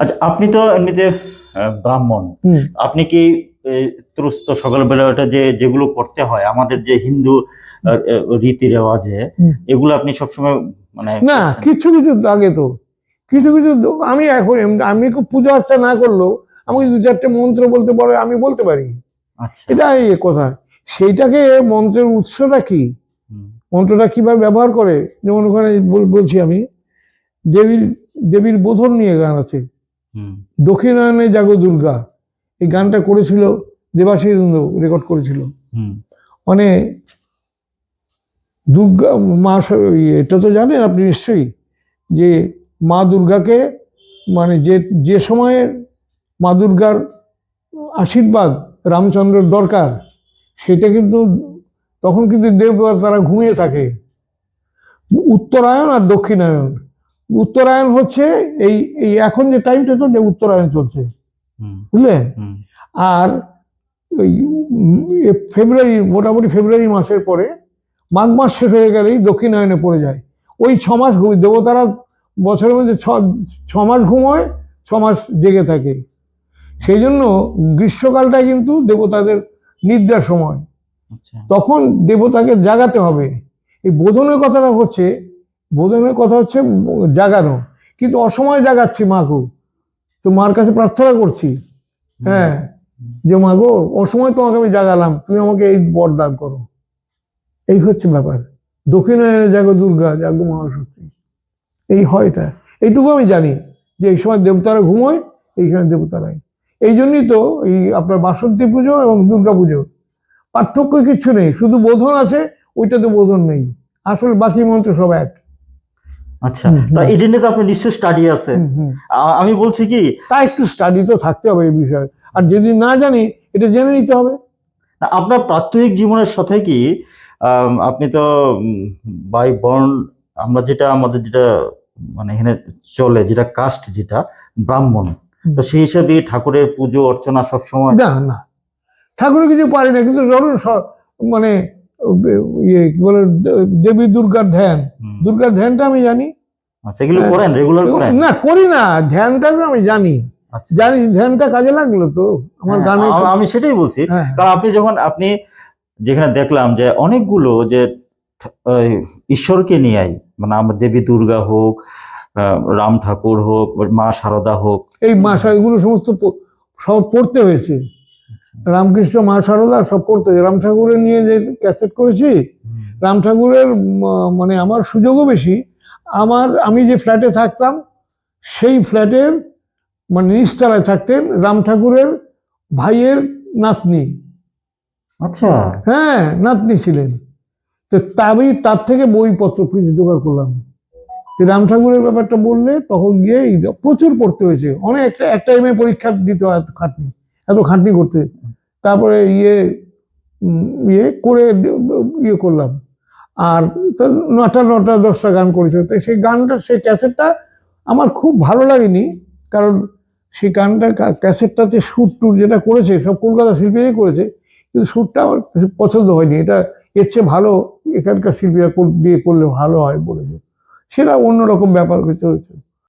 আচ্ছা আপনি তো এমনিতে ব্রাহ্মণ। আপনি কি ত্রুস্ত সকালবেলা ওটা যে যেগুলো করতে হয় আমাদের যে হিন্দু রীতি রেওয়াজে এগুলো আপনি সবসময় মানে না কিছু কিছু আগে তো। কিছু কিছু আমি এখন আমি খুব পুজো আর্চা না করলেও আমাকে দু চারটে মন্ত্র বলতে পারে আমি বলতে পারি। আচ্ছা। এটা এই কথা। সেইটাকে মন্ত্রের উৎসটা কি? মন্ত্রটা কীভাবে ব্যবহার করে? যেমন ওখানে বল- বলছি আমি দেবীর দেবীর বোধন নিয়ে গান আছে। দক্ষিণায়নে জাগো দুর্গা এই গানটা করেছিল দেবাশিস রেকর্ড করেছিল। হুম, মানে দুর্গা মা ইয়ে, এটা তো জানেন আপনি নিশ্চয়ই যে মা দুর্গাকে মানে যে যে সময়ে মা দুর্গার আশীর্বাদ রামচন্দ্রের দরকার সেটা কিন্তু তখন কিন্তু দেব তারা ঘুমিয়ে থাকে। উত্তরায়ণ আর দক্ষিণায়ন উত্তরায়ণ হচ্ছে এই এই এখন যে টাইমটা চলছে উত্তরায়ণ চলছে। বুঝলেন আর ওই ফেব্রুয়ারি মোটামুটি ফেব্রুয়ারি মাসের পরে মাঘ মাস শেষ হয়ে গেলেই দক্ষিণায়নে পড়ে যায়। ওই ছ মাস ঘুম দেবতারা বছরের মধ্যে ছ ছ মাস ঘুমোয় ছ মাস জেগে থাকে। সেই জন্য গ্রীষ্মকালটা কিন্তু দেবতাদের নিদ্রার সময়। আচ্ছা। তখন দেবতাকে জাগাতে হবে। এই বোধনের কথাটা হচ্ছে বোধনের কথা হচ্ছে জাগানো। কিন্তু অসময় জাগাচ্ছি মাকে তো মার কাছে প্রার্থনা করছি। হ্যাঁ। যে মা গো অসময় তোমাকে আমি জাগালাম তুমি আমাকে এই বরদান করো। এই হচ্ছে ব্যাপার। দক্ষিণায়নে জাগো দুর্গা জাগো মহাশক্তি। এই হয় এটা এইটুকু আমি জানি যে এই সময় দেবতারা ঘুমোয় এই সময় দেবতারাই এই জন্যই তো এই আপনার বাসন্তী পুজো এবং দুর্গা পুজো। পার্থক্য কিছু নেই। শুধু বোধন আছে ওইটাতে বোধন নেই। আসলে বাকি মন্ত্র সব এক। আচ্ছা তা এটা নিয়ে তো আপনার নিশ্চয় স্টাডি আছে। আমি বলছি কি তা একটু স্টাডি তো থাকতে হবে এই বিষয়ে। আর যদি না জানি এটা জেনে নিতে হবে। আপনার প্রাত্যহিক জীবনের সাথে কি আপনি তো বাই বর্ণ আমরা যেটা আমাদের যেটা মানে এখানে চলে যেটা কাস্ট যেটা ব্রাহ্মণ। তো সেই হিসাবে ঠাকুরের পুজো অর্চনা সবসময় না না। ঠাকুরের কিছু পারি না কিন্তু ধরুন মানে ইয়ে কি বলে দেবী দুর্গার ধ্যান। দুর্গার ধ্যানটা আমি জানি। আচ্ছা এগুলো হ্যাঁ। করেন রেগুলার করেন? না করি না ধ্যানটা আমি জানি। আচ্ছা। জানি ধ্যানটা কাজে লাগল তো আমার হ্যাঁ, গানে আমি সেটাই বলছি হ্যাঁ। কারণ আপনি যখন আপনি যেখানে দেখলাম যে অনেকগুলো যে ঈশ্বরকে নিয়েই মানে আমার দেবী দুর্গা হোক রাম ঠাকুর হোক মা শারদা হোক। এই মাসা এগুলো সমস্ত সব পড়তে হয়েছে। রামকৃষ্ণ মা সারদা সব পড়তে রাম ঠাকুরের নিয়ে যে ক্যাসেট করেছি রাম ঠাকুরের মানে আমার সুযোগও বেশি। আমার আমি যে ফ্ল্যাটে থাকতাম সেই ফ্ল্যাটের মানে নিচতলায় থাকতেন রাম ঠাকুরের ভাইয়ের নাতনি। আচ্ছা। হ্যাঁ নাতনি ছিলেন। তো আমি তার থেকে বইপত্র কিছু জোগাড় করলাম। তো রাম ঠাকুরের ব্যাপারটা বললে তখন গিয়ে প্রচুর পড়তে হয়েছে। অনেক একটা একটা এম পরীক্ষা দিতে হয় খাটনি। এত খাটনি করতে। তারপরে ইয়ে ইয়ে করে ইয়ে করলাম। আর নটা নটা, দশটা গান করেছে। তো সেই গানটা, সেই ক্যাসেটটা আমার খুব ভালো লাগেনি। কারণ সেই গানটা ক্যাসেটটাতে সুর টুর যেটা করেছে, সব কলকাতা শিল্পীরাই করেছে, কিন্তু সুরটা আমার পছন্দ হয়নি। এটা এর চেয়ে ভালো এখানকার শিল্পীরা দিয়ে করলে ভালো হয় বলেছে। সেটা অন্যরকম ব্যাপার হয়েছে।